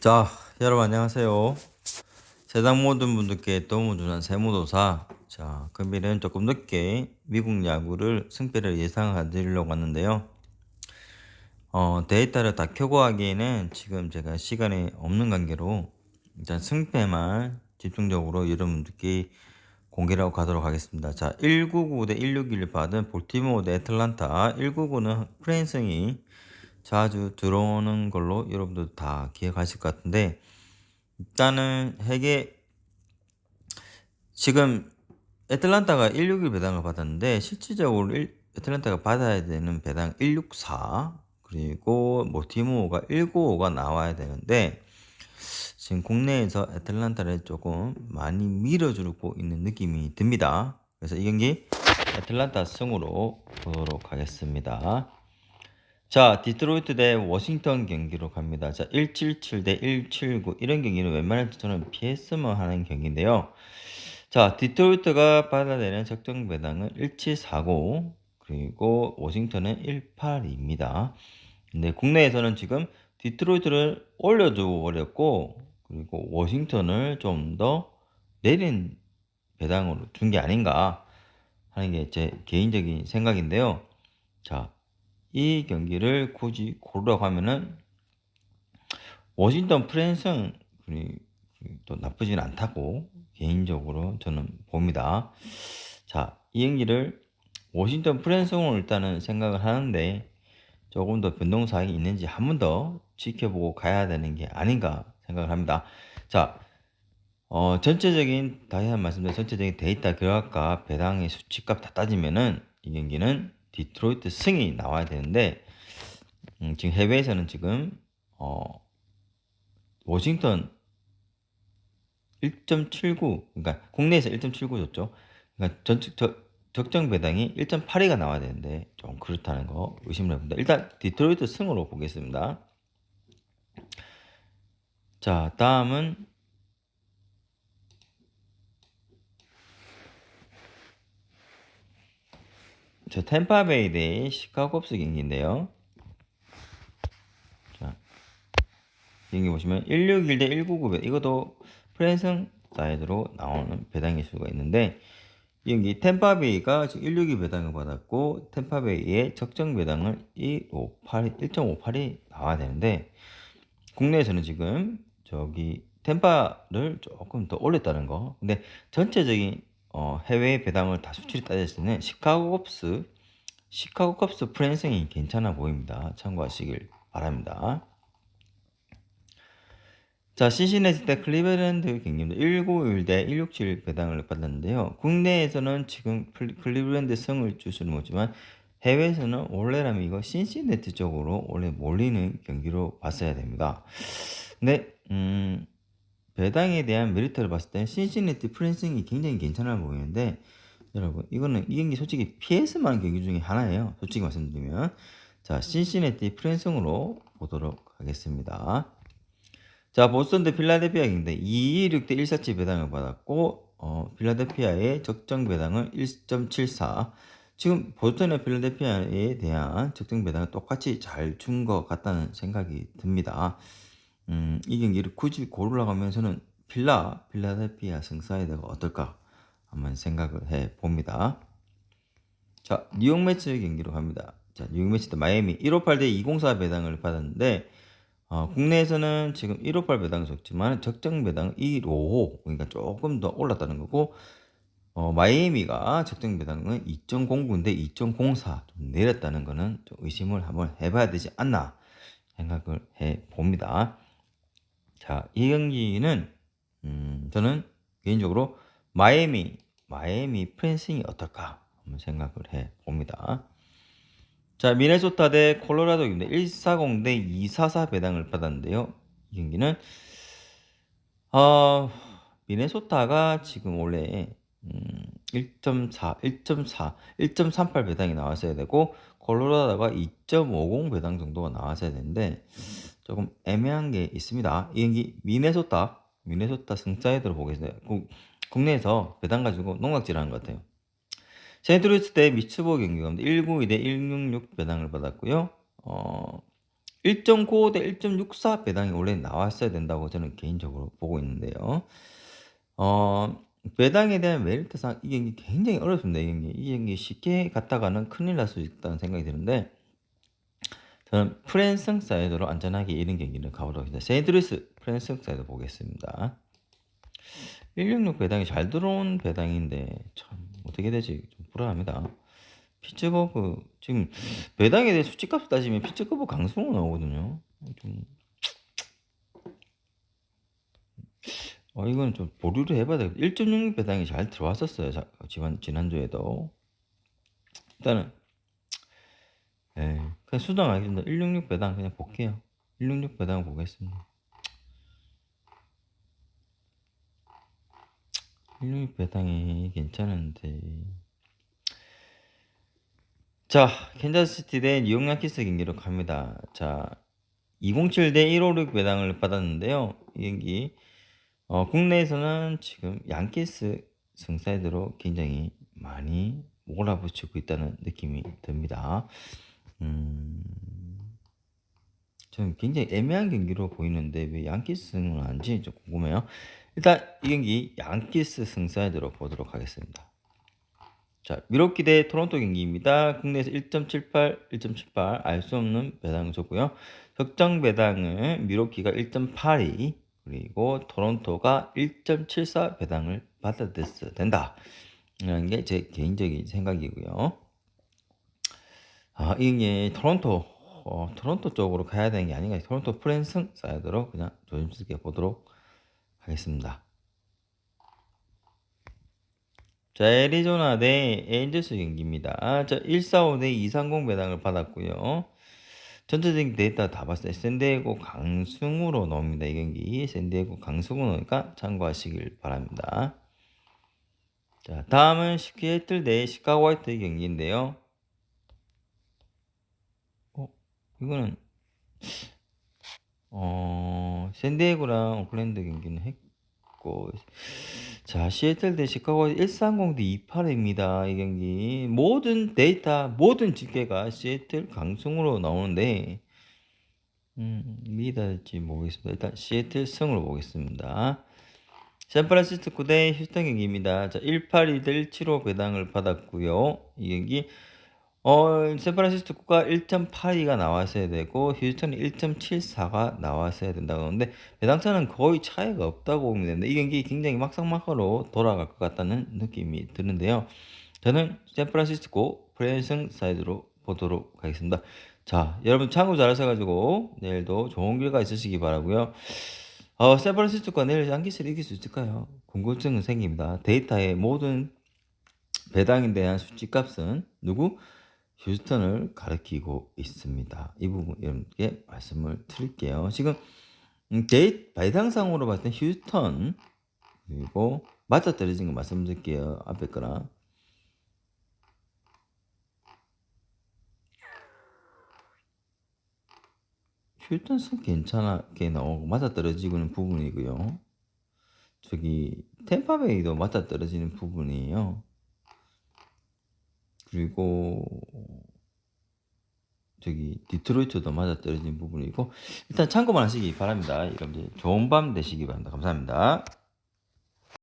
자, 여러분 안녕하세요. 세상 모든 분들께 도움을 주는 세무도사. 자, 금일은 조금 늦게 미국 야구를 승패를 예상해 드리려고 하는데요. 어, 데이터를 다 켜고 하기에는 지금 제가 시간이 없는 관계로 일단 승패만 집중적으로 여러분들께 공개를 하고 가도록 하겠습니다. 자, 199 대 161 받은 볼티모어 대 애틀란타. 199는 프랜승이 자주 들어오는 걸로 여러분들 다 기억하실 것 같은데 일단은 핵에 지금 애틀란타가 161 배당을 받았는데 실질적으로 일- 애틀란타가 받아야 되는 배당 164 그리고 뭐 티모가 195가 나와야 되는데 지금 국내에서 애틀란타를 조금 많이 밀어주고 있는 느낌이 듭니다. 그래서 이 경기 애틀란타 승으로 보도록 하겠습니다. 자, 디트로이트 대 워싱턴 경기로 갑니다. 자, 177 대 179 이런 경기는 웬만해서 저는 피했으면 하는 경기인데요. 자, 디트로이트가 받아야 되는 적정 배당은 1749 그리고 워싱턴은 182입니다. 근데 국내에서는 지금 디트로이트를 올려주고 어렸고 그리고 워싱턴을 좀 더 내린 배당으로 준 게 아닌가 하는 게 제 개인적인 생각인데요. 자, 이 경기를 굳이 고르라고 하면은 워싱턴 프랜승 또 나쁘진 않다고 개인적으로 저는 봅니다. 자, 이 경기를 워싱턴 프랜승으로 일단은 생각을 하는데 조금 더 변동 사항이 있는지 한 번 더 지켜보고 가야 되는 게 아닌가 생각을 합니다. 자, 어, 전체적인 다시 한번 말씀드린 전체적인 데이터 결과값 배당의 수치값 다 따지면은 이 경기는 디트로이트 승이 나와야 되는데 음, 지금 해외에서는 지금 어, 워싱턴 1.79 그러니까 국내에서 1.79 줬죠. 그러니까 전적 저, 적정 배당이 1.82가 나와야 되는데 좀 그렇다는 거 의심을 해봅니다. 일단 디트로이트 승으로 보겠습니다. 자, 다음은 저 템파베이 대 시카고 컵스 경기인데요. 자, 경기 보시면 161 대 199배 이것도 프랜승 사이드로 나오는 배당일 수가 있는데 이 경기 템파베이가 지금 162 배당을 받았고 템파베이의 적정 배당을 158, 1.58이 나와야 되는데 국내에서는 지금 저기 템파를 조금 더 올렸다는 거. 근데 전체적인 어, 해외 배당을 다 수치를 따졌을 때는 시카고 컵스, 시카고 컵스 프랜승이 괜찮아 보입니다. 참고하시길 바랍니다. 자, 시시네티 대 클리브랜드 경기입니다. 191대 167 배당을 받았는데요. 국내에서는 지금 클리- 클리브랜드 승을 줄 수는 없지만 해외에서는 원래라면 이거 신시네티 쪽으로 원래 몰리는 경기로 봤어야 됩니다. 근데 음, 배당에 대한 메리트를 봤을 때는 신시내티 프랜싱이 굉장히 괜찮아 보이는데 여러분 이거는 이 경기 솔직히 피해서만 경기 중에 하나예요. 솔직히 말씀드리면 자 신시내티 프랜싱으로 보도록 하겠습니다. 자 보스턴 대 필라델피아 경기인데 226 대 147 배당을 받았고 어, 필라델피아의 적정 배당은 1.74 지금 보스턴의 필라델피아에 대한 적정 배당은 똑같이 잘 준 것 같다는 생각이 듭니다. 음, 이 경기를 굳이 고르라고 하면 저는 필라, 필라델피아 승사이드가 어떨까 한번 생각을 해 봅니다. 자, 뉴욕 매치 경기로 갑니다. 자, 뉴욕 매치 때 마이애미 158대 204 배당을 받았는데 어, 국내에서는 지금 158 배당이 적지만 적정 배당은 155 그러니까 조금 더 올랐다는 거고 어, 마이애미가 적정 배당은 2.09인데 2.04 좀 내렸다는 거는 좀 의심을 한번 해봐야 되지 않나 생각을 해 봅니다. 자, 이 경기는 음, 저는 개인적으로 마이애미, 마이애미 프랜싱이 어떨까 한번 생각을 해 봅니다. 자, 미네소타 대 콜로라도입니다. 140 대 244 배당을 받았는데요. 이 경기는 어, 미네소타가 지금 원래 음, 1.4, 1.4, 1.38 배당이 나왔어야 되고 콜로라도가 2.50 배당 정도가 나왔어야 되는데 조금 애매한 게 있습니다. 이 경기 미네소타, 미네소타 승자이드로 보겠습니다. 국- 국내에서 배당 가지고 농락질하는 것 같아요. 세인트루이스 대 미츠버 경기가 192대 166 배당을 받았고요. 어, 1.95 대 1.64 배당이 원래 나왔어야 된다고 저는 개인적으로 보고 있는데요. 어 배당에 대한 메리트상 이 경기 굉장히 어렵습니다, 이 경기. 이 경기 쉽게 갔다가는 큰일 날 수 있다는 생각이 드는데 저는 프랜승 사이드로 안전하게 이런 경기를 가보도록 하겠습니다. 세인트루이스 프랜승 사이드 보겠습니다. 166 배당이 잘 들어온 배당인데 참 어떻게 되지 좀 불안합니다. 피츠버그 지금 배당에 대해 수치값 따지면 피츠버그 강승호 나오거든요. 좀 어, 이건 좀 보류를 해봐야 되겠다. 1.66 배당이 잘 들어왔었어요. 자, 지난, 지난주에도. 일단은, 예, 그냥 수정하겠습니다. 166 배당 그냥 볼게요. 166 배당 보겠습니다. 166 배당이 괜찮은데. 자, 캔자스시티 대 뉴욕 양키스 경기로 갑니다. 자, 207 대 156 배당을 받았는데요. 이 경기 어, 국내에서는 지금 양키스 승사이드로 굉장히 많이 몰아붙이고 있다는 느낌이 듭니다. 음, 좀 굉장히 애매한 경기로 보이는데 왜 양키스는 안지 좀 궁금해요. 일단 이 경기 양키스 승사이드로 보도록 하겠습니다. 자, 미로키 대 토론토 경기입니다. 국내에서 1.78, 1.78 알 수 없는 배당을 줬고요. 적정 배당은 미로키가 1.82 그리고 토론토가 1.74 배당을 받아들여야 된다. 이런 게 제 개인적인 생각이고요. 아, 이게 토론토 어, 토론토 쪽으로 가야 되는 게 아닌가. 토론토 프랜승 사이드로 그냥 조심스럽게 보도록 하겠습니다. 자, 애리조나 대 엔젤스 경기입니다. 자, 145대 230 배당을 받았고요. 전체적인 데이터 다 봤어요. 샌디에고 강승우로 나옵니다. 이 경기. 샌디에고 강승우 나오니까 참고하시길 바랍니다. 자, 다음은 시애틀 대 시카고 화이트 경기인데요. 어, 이거는 어, 샌디에고랑 오클랜드 경기는 했고 자, 시애틀 대 시카고 130 대 28입니다. 이 경기. 모든 데이터, 모든 집계가 시애틀 강승으로 나오는데 음, 믿어야지 모르겠습니다. 일단 시애틀 승으로 보겠습니다. 샌프란시스코 대 휴스턴 경기입니다. 자, 182대 175 배당을 받았고요. 이 경기 어, 샌프란시스코가 1.82가 나왔어야 되고 휴스턴이 1.74가 나왔어야 된다고 하는데 배당차는 거의 차이가 없다고 보면 되는데 이 경기 굉장히 막상막하로 돌아갈 것 같다는 느낌이 드는데요. 저는 샌프란시스코 프랜승 사이드로 보도록 하겠습니다. 자, 여러분 참고 잘하셔가지고 내일도 좋은 결과 있으시기 바라고요. 어, 샌프란시스코가 내일 양키스를 이길 수 있을까요? 궁금증은 생깁니다. 데이터의 모든 배당에 대한 수치값은 누구? 휴스턴을 가리키고 있습니다. 이 부분 여러분께 말씀을 드릴게요. 지금 음, 데이트 배당상으로 봤을 때 휴스턴 그리고 맞아 떨어진 거 말씀드릴게요. 앞에 거랑 휴스턴은 괜찮게 나오고 맞아 떨어지고는 부분이고요. 저기 템파베이도 맞아 떨어지는 부분이에요. 그리고 저기 디트로이트도 맞아 떨어진 부분이고 일단 참고만 하시기 바랍니다. 여러분들 좋은 밤 되시기 바랍니다. 감사합니다.